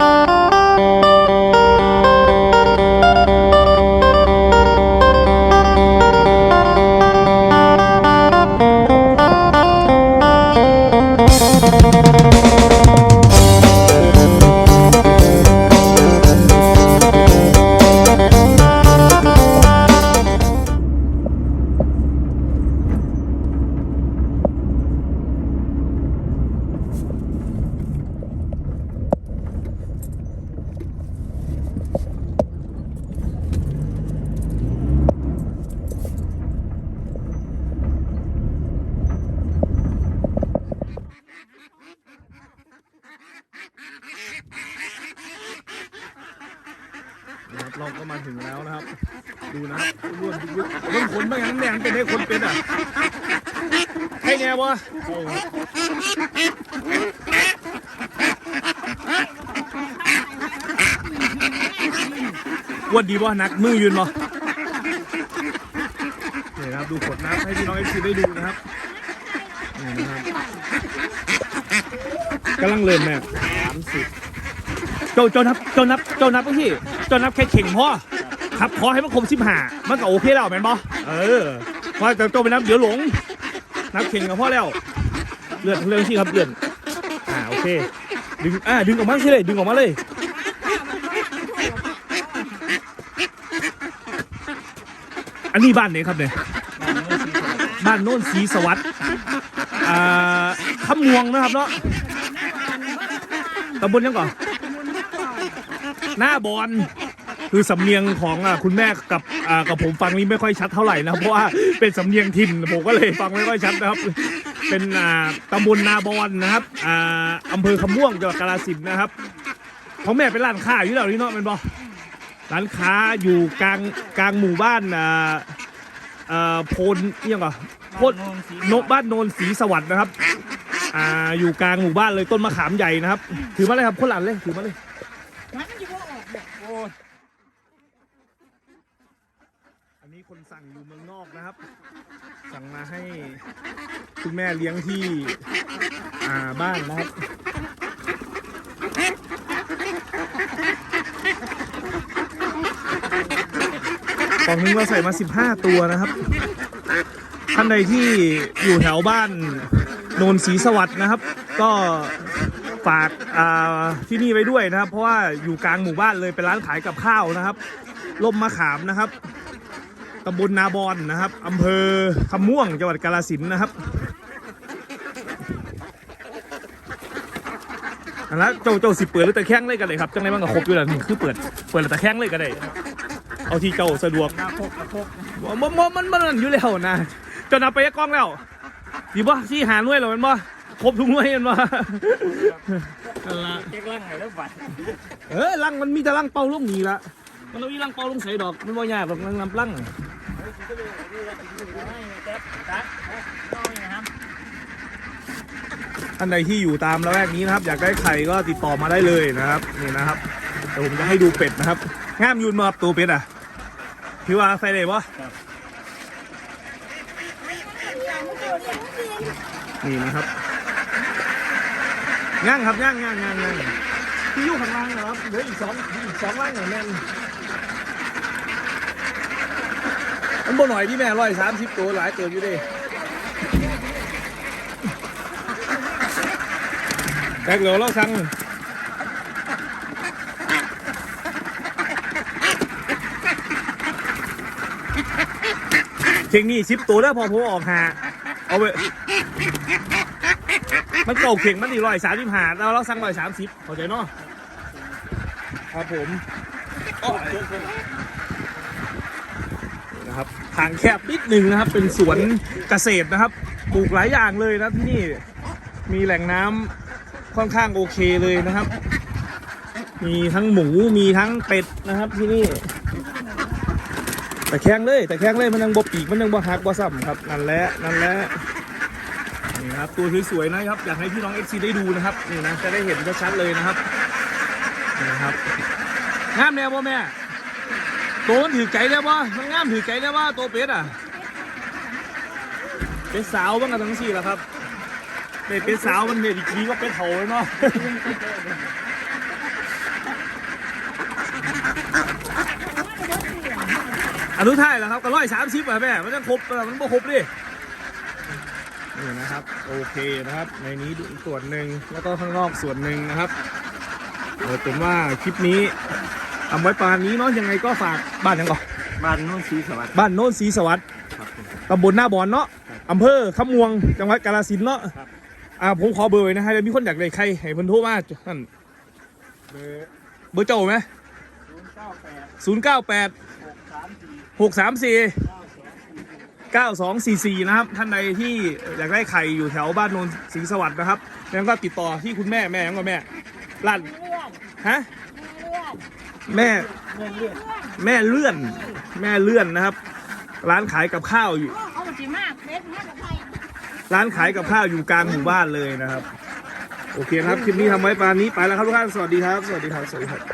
นะ มาถึงแล้วนะครับ ดูนะร่วนร่วนขนบางอย่างแหนงเป็นได้คนเป็นอะให้แน่วะอ้วนดีวะนักมือยืนบ่นี่นะครับดูขวดน้ำให้พี่น้องเอฟซีได้ดูนะครับนี่นะครับกำลังเริ่มแม่สามสิบเจ้าเจ้านับเจ้านับเจ้านับพี่ จ้านับแค่เข่งพ่อครับขอให้มันคมสิบห้ามันก็โอเคแล้วแม่นบ่เออเพราะต่เจ้าไปนับเดี๋ยวหลง นับเข่งกับพ่อแล้ว เลื่อนเลื่อนที่ครับเลื่อนอ่าโอเค ดึงอ่าดึงออกมาสิเลยดึงออกมาเลยอันนี้บ้านไหนครับเนี่ยบ้านโน้นศรีสวัสดิ์อ่าขมวงนะครับเนาะตำบลยังก่อน หน้าบอลคือสำเนียงของอะคุณแม่กับอ่ากับผมฟังนี้ไม่ค่อยชัดเท่าไหร่นะครับเพราะว่าเป็นสำเนียงถิ่นผมก็เลยฟังไม่ค่อยชัดนะครับ เป็นอ่าตำบลนาบอนนะครับอ่าอำเภอคำม่วงจังหวัดกาฬสินธุ์นะครับของแม่เป็นร้านค้าอยู่แล้วนี่เนาะเป็นบอร้านค้าอยู่กลางกลางหมู่บ้านอ่าอ่าโพนเอี่ยงก่อนโพนนกบ้านโนนศรีสวัสดิ์นะครับอ่าอยู่กลางหมู่บ้านเลยต้นมะขามใหญ่นะครับ ถือมาเลยครับคนหลานเลยถือมาเลย อันนี้คนสั่งอยู่เมืองนอกนะครับ สั่งมาให้คุณแม่เลี้ยงที่ อ่าบ้านนะครับกล่องนึงเราใส่มา 15 ตัวนะครับ ท่านใดที่อยู่แถวบ้านโนนศรีสวัสดิ์นะครับ ก็ ฝากที่นี่ไว้ด้วยนะครับ เพราะว่าอยู่กลางหมู่บ้านเลยเป็นร้านขายกับข้าวนะครับล่มมะขามนะครับตำบลนาบอนนะครับอำเภอคำม่วงจังหวัดกาฬสินธุ์นะครับอันแล้วเจ้าเจ้าสิเปิดหรือตะแคงเลยกันเลยครับจังไรบ้างกับครบอยู่แล้วนี่คือเปิดเปิดหรือตะแคงเลยก็ได้เอาที่เจ้าสะดวกมันมันมันมันอยู่แล้วนะจ้านับไปยักกล้องแล้วดีบ่ที่หาหน่วยแล้วแมันบ่ ครบทุกหน่วยแมันบ่นั่นละเจ๊กล่างไงแล้วบัดเออลังมันมีแต่ลังเป่าลงนี่ละมันเอาอีลังเป่าลงใส่ดอกมันบ่ยากหรอกลังนำลังท่านใดที่อยู่ตามละแวกนี้นะครับ อยากได้ไข่ก็ติดต่อมาได้เลยนะครับนี่นะครับเดี๋ยวผมจะให้ดูเป็ดนะครับงามยูนมาครับตัวเป็ดอะพี่ว่าใส่เลยปะนี่นะครับ ย่างครับย่างย่างย่างย่างพี่อยู่ข้างล่างนะครับเหลืออีกสองอีกสองล่างอย่างแน่นมันบ่หน่อยพี่แม่ร้อยสามสิบตัวหลายตัวอยู่ดิแตกเหลือเราสั่งเข่งนี่สิบตัวแล้วพอผมออกหาเอาไป มันเก่าเข่งมันอีร้อยสามสิบห้าเราเราสั่งร้อยสามสิบเข้าใจเนาะครับผมนะครับทางแคบนิดหนึ่งนะครับ เป็นสวนเกษตรนะครับ ปลูกหลายอย่างเลยนะที่นี่มีแหล่งน้ำค่อนข้างโอเคเลยนะครับ มีทั้งหมูมีทั้งเป็ดนะครับที่นี่แต่แข้งเลยแต่แข้งเลยมันยังบวปีกมันยังบ่หักบ่ซ้ำครับนั่นแหละนั่นแหละ นี่ครับตัวสวยๆนะครับ อยากให้พี่น้องเอฟซีได้ดูนะครับนี่นะจะได้เห็นชัดๆเลยนะครับนี่นะครับงามแน่บ่แม่ตัวมันถือไก่แล้วบ่มันงามถือไก่แล้วบ่ตัวเป็ดอะ เป็นสาวบ้างกันทั้งสี่แล้วครับเป็ดเป็นสาวมันเนี่ยดีกรีก็เป็นเถาเลยเนาะอันนุท้ายแล้วครับก็ร้อยสามสิบอะแม่มันจะครบมันบ่ครบดิ นี่นะครับโอเคนะครับ ในนี้ส่วนหนึ่งแล้วก็ข้างนอกส่วนหนึ่งนะครับเออเป็นว่าคลิปนี้ทำไว้ปานนี้เนาะยังไงก็ฝากบ้านยังก่อนบ้านโน้นสีสวัสดิ์บ้านโน้นศรีสวัสดิ์ครับผมตำบลหน้าบอนเนาะอำเภอขมวง จังหวัดกาฬสินธุ์เนาะครับ อ่าผมขอเบอร์ไว้นะฮะเดี๋ยวมีคนอยากได้ใครให้เพิ่นโทรมาท่านเบอร์เบอร์เจ้าไหมศูนย์เก้าแปดศูนย์เก้าแปดหกสามสี่หกสามสี่เก้าสองสี่ 9244 นะครับ ท่านใดที่อยากได้ไข่อยู่แถวบ้านโนนศรีสวัสดิ์นะครับแล้วก็ติดต่อที่คุณแม่แม่ยังก็แม่ร้านเลื่นฮะแม่แม่เลื่อน แม่เลื่อนนะครับ ร้านขายกับข้าวอยู่ ร้านขายกับข้าวอยู่กลางหมู่บ้านเลยนะครับ โอเคครับคลิปนี้ทำไว้ปานนี้ไปแล้วครับทุกท่านสวัสดีครับ สวัสดีครับสวัสดีครับ